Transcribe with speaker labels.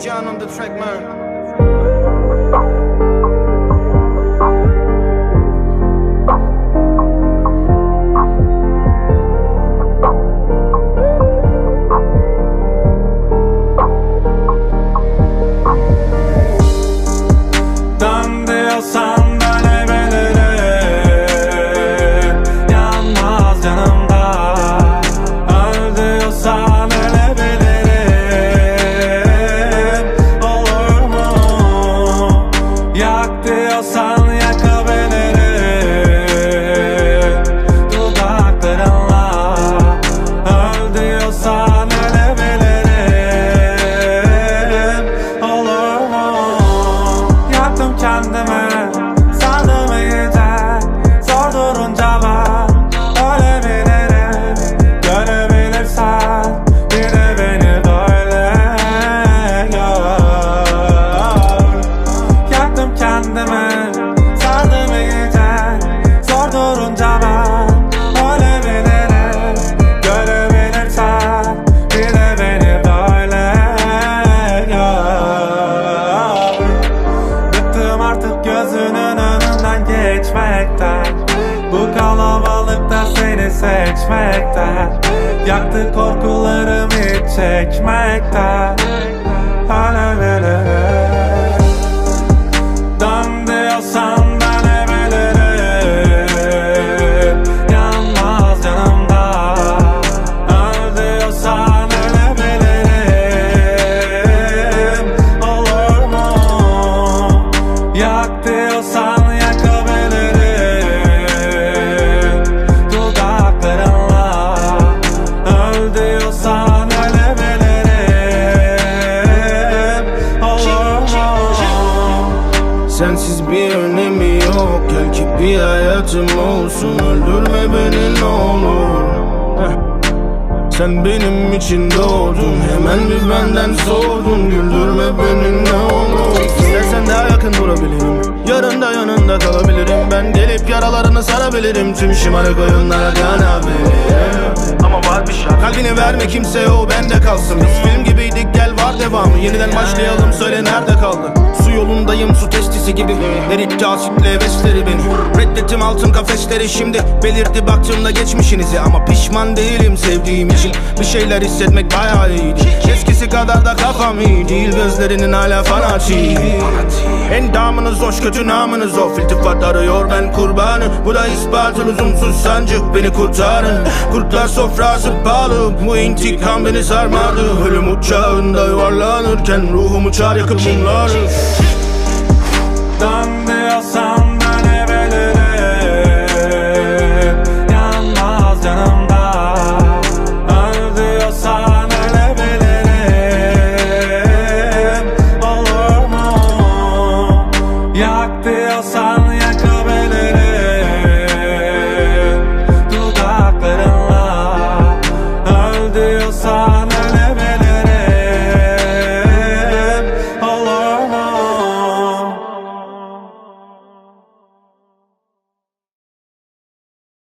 Speaker 1: Can on the track man
Speaker 2: geçmekten Bu kalabalıkta seni seçmekten Yaktı korkularım hiç çekmekten Ölebilirim
Speaker 1: önemi yok. Gel ki bir hayatım olsun. Öldürme beni ne olur. Sen benim için doğdun. Hemen bir benden sordun Güldürme beni ne olur. İstersen daha yakın durabilirim. Yarın da yanında kalabilirim. Ben gelip yaralarını sarabilirim. Tüm şımarık oyunlara kanabilirim Ama var bir şart Kalbini verme kimseye o bende kalsın. Biz film gibiydik gel var devamı. Yeniden başlayalım söyle nerede kaldı Su yolundayım su testisi gibi. Eritti asitle hevesleri beni Reddettim altın kafesleri şimdi. Belirdi baktığımda geçmişinizi. Ama pişman değilim sevdiğim için. Bir şeyler hissetmek bayağı iyiydi Eskisi kadar da kafam iyi değil. Gözlerinin hala fanatik Endamınız hoş kötü namınız o. İltifat arıyor ben kurbanı. Bu da ispatı lüzumsuz sancı. Beni kurtarın. Kurtlar sofrası pahalı Bu intikam beni sarmadı. Ölüm uçağında yuvarlanırken Ruhum uçar yakıp mumları